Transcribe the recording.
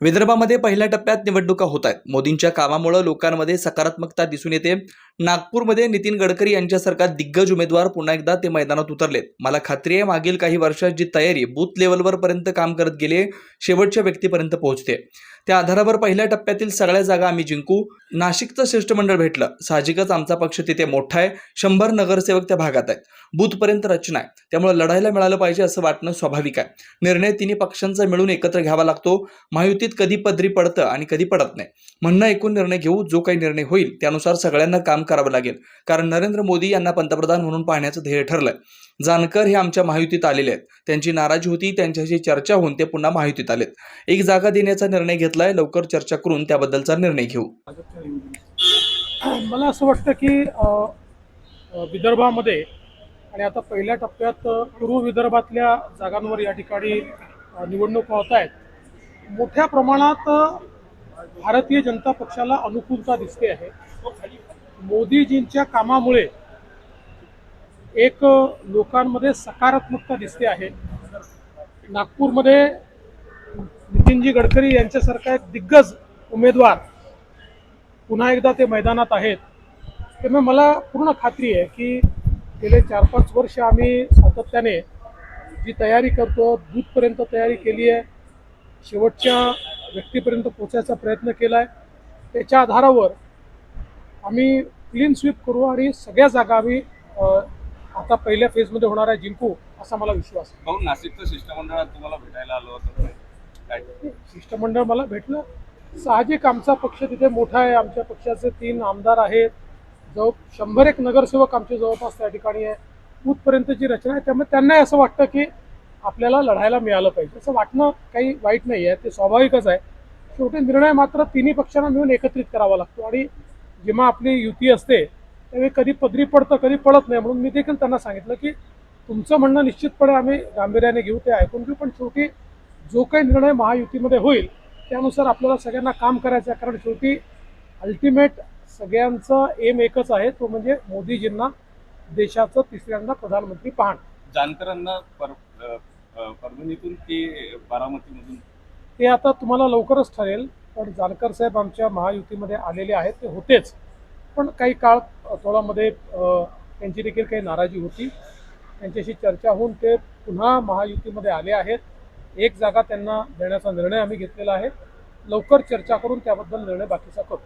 विदर्भामध्ये पहिल्या टप्प्यात निवडणुका होत आहेत. मोदींच्या कामामुळे लोकांमध्ये सकारात्मकता दिसून येते. नागपूरमध्ये नितीन गडकरी यांच्यासारखा दिग्गज उमेदवार पुन्हा एकदा ते मैदानात उतरलेत. मला खात्री आहे मागील काही वर्षात जी तयारी बूथ लेवलवर पर्यंत काम करत गेले शेवटच्या व्यक्तीपर्यंत पोहोचते. त्या आधारावर पहिल्या टप्प्यातील सगळ्या जागा आम्ही जिंकू. नाशिकचं शिष्टमंडळ भेटलं. साहजिकच आमचा पक्ष तिथे मोठा आहे. शंभर नगरसेवक त्या भागात आहेत. बूथपर्यंत रचना आहे. त्यामुळे लढायला मिळालं पाहिजे असं वाटणं स्वाभाविक आहे. निर्णय तिन्ही पक्षांचा मिळून एकत्र घ्यावा लागतो. महायुतीत कधी पदरी पडतं आणि कधी पडत नाही. म्हणणं ऐकून निर्णय घेऊ. जो काही निर्णय होईल त्यानुसार सगळ्यांना काम करावं लागेल. कारण नरेंद्र मोदी यांना पंतप्रधान म्हणून पाहण्याचं ध्येय ठरलंय. जानकर हे आमच्या महायुतीत आलेले आहेत. त्यांची नाराजी होती. त्यांच्याशी चर्चा होऊन ते पुन्हा महायुतीत आलेत. एक जागा देण्याचा निर्णय घेतला घेतलाय लवकर चर्चा करून त्याबद्दलचा निर्णय घेऊ. मला असं वाटतं की विदर्भामध्ये आणि आता पहिल्या टप्प्यात पूर्व विदर्भातल्या जागांवर या ठिकाणी निवडणूक निवडणुका होत आहेत. मोठ्या प्रमाणात भारतीय जनता पक्षाला अनुकूलता दिसते आहे. मोदीजींच्या कामामुळे एक लोकांमध्ये सकारात्मकता दिसते आहे. नागपूरमध्ये नितीनजी गडकरी यांच्यासारखा एक दिग्गज उमेदवार पुन्हा एकदा ते मैदानात आहेत. त्यामुळे मला पूर्ण खात्री आहे की गेले चार पाच वर्ष आम्ही सातत्याने जी तयारी करतो दूधपर्यंत तयारी केली आहे शेवटच्या व्यक्तीपर्यंत पोचायचा प्रयत्न केला आहे त्याच्या आधारावर आम्ही क्लीन स्वीप करू आणि सगळ्या जागा आम्ही आता पहिल्या फेजमध्ये होणार आहे जिंकू असा मला विश्वास आहे. नाशिकचं शिष्टमंडळात तुम्हाला भेटायला आलो होतं. काय शिष्टमंडळ मला भेटलं. साहजिक आमचा पक्ष तिथे मोठा आहे. आमच्या पक्षाचे तीन आमदार आहेत. जवळ शंभर एक नगरसेवक आमचे जवळपास त्या ठिकाणी आहे. बूथपर्यंतची रचना आहे त्यामुळे त्यांनाही असं वाटतं की आपल्याला लढायला मिळालं पाहिजे. असं वाटणं काही वाईट नाही आहे. ते स्वाभाविकच आहे. शेवटी निर्णय मात्र तिन्ही पक्षांना मिळून एकत्रित करावा लागतो. आणि जेव्हा आपली युती असते त्यावेळी कधी पदरी पडतं कधी पडत नाही म्हणून मी देखील त्यांना सांगितलं की तुमचं म्हणणं निश्चितपणे आम्ही गांभीर्याने घेऊ ते ऐकून घेऊ. पण शेवटी जो काही निर्णय महायुतीमध्ये होईल त्यानुसार आपल्याला सगळ्यांना काम करायचं आहे. कारण शेवटी अल्टिमेट सगळ्यांचं एम एकच आहे तो म्हणजे मोदीजींना देशाचं तिसऱ्यांदा प्रधानमंत्री पाहणं. जानकरांना पर परभणीतून की बारामतीमधून? ते आता तुम्हाला लवकरच ठरेल पण जानकर साहेब आमच्या महायुतीमध्ये आलेले आहेत ते होतेच. पण काही काळ थोडामध्ये त्यांची देखील काही नाराजी होती. त्यांच्याशी चर्चा होऊन ते पुन्हा महायुतीमध्ये आले आहेत. एक जागा त्यांना देण्याचा निर्णय आम्ही घेतलेला आहे. लवकर चर्चा करून त्याबद्दल निर्णय बाकीचा करू.